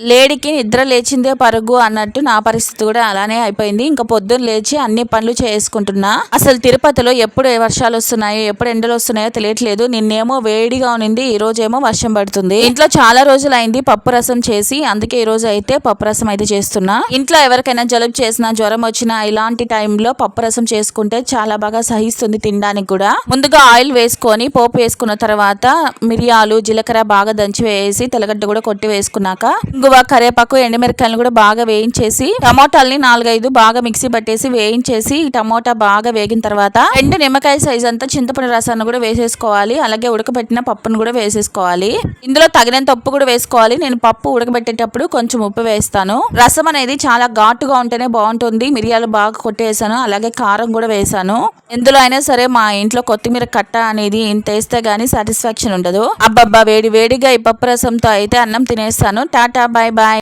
లేడీకి నిద్ర లేచిందే పరుగు అన్నట్టు నా పరిస్థితి కూడా అలానే అయిపోయింది. ఇంకా పొద్దున్న లేచి అన్ని పనులు చేసుకుంటున్నా. అసలు తిరుపతిలో ఎప్పుడు వర్షాలు వస్తున్నాయో ఎప్పుడు ఎండలు వస్తున్నాయో తెలియట్లేదు. నిన్నేమో వేడిగా ఉన్నింది ఈ రోజేమో వర్షం పడుతుంది. ఇంట్లో చాలా రోజులు అయింది పప్పు రసం చేసి అందుకే ఈ రోజు అయితే పప్పు రసం అయితే చేస్తున్నా. ఇంట్లో ఎవరికైనా జలుబు చేసినా జ్వరం వచ్చినా ఇలాంటి టైంలో పప్పు రసం చేసుకుంటే చాలా బాగా సహిస్తుంది తినడానికి కూడా. ముందుగా ఆయిల్ వేసుకొని పోపు వేసుకున్న తర్వాత మిరియాలు జీలకర్ర బాగా దంచి వేసి తెల్లగడ్డ కూడా కొట్టి వేసుకున్నాక ఇంగువ కరేపాకు ఎండుమిరకాయలను కూడా బాగా వేయించేసి టమోటాల్ని నాలుగైదు బాగా మిక్సీ పట్టేసి వేయించేసి ఈ టమోటా బాగా వేగిన తర్వాత రెండు నిమ్మకాయ సైజ్ అంతా చింతపండు రసాన్ని కూడా వేసేసుకోవాలి. అలాగే ఉడకబెట్టిన పప్పును కూడా వేసేసుకోవాలి. ఇందులో తగినంత ఉప్పు కూడా వేసుకోవాలి. నేను పప్పు ఉడకబెట్టేటప్పుడు కొంచెం ఉప్పు వేస్తాను. రసం అనేది చాలా ఘాటుగా ఉంటేనే బాగుంటుంది. మిరియాలు బాగా కొట్టేసాను. అలాగే కారం కూడా వేసాను. ఎందులో అయినా సరే మా ఇంట్లో కొత్తిమీర కట్ట అనేది ఇంత వేస్తే గానీ సాటిస్ఫాక్షన్ ఉండదు. అబ్బబ్బా వేడి వేడిగా ఈ పప్పు రసంతో అయితే అన్నం తినేస్తాను. Tata bye bye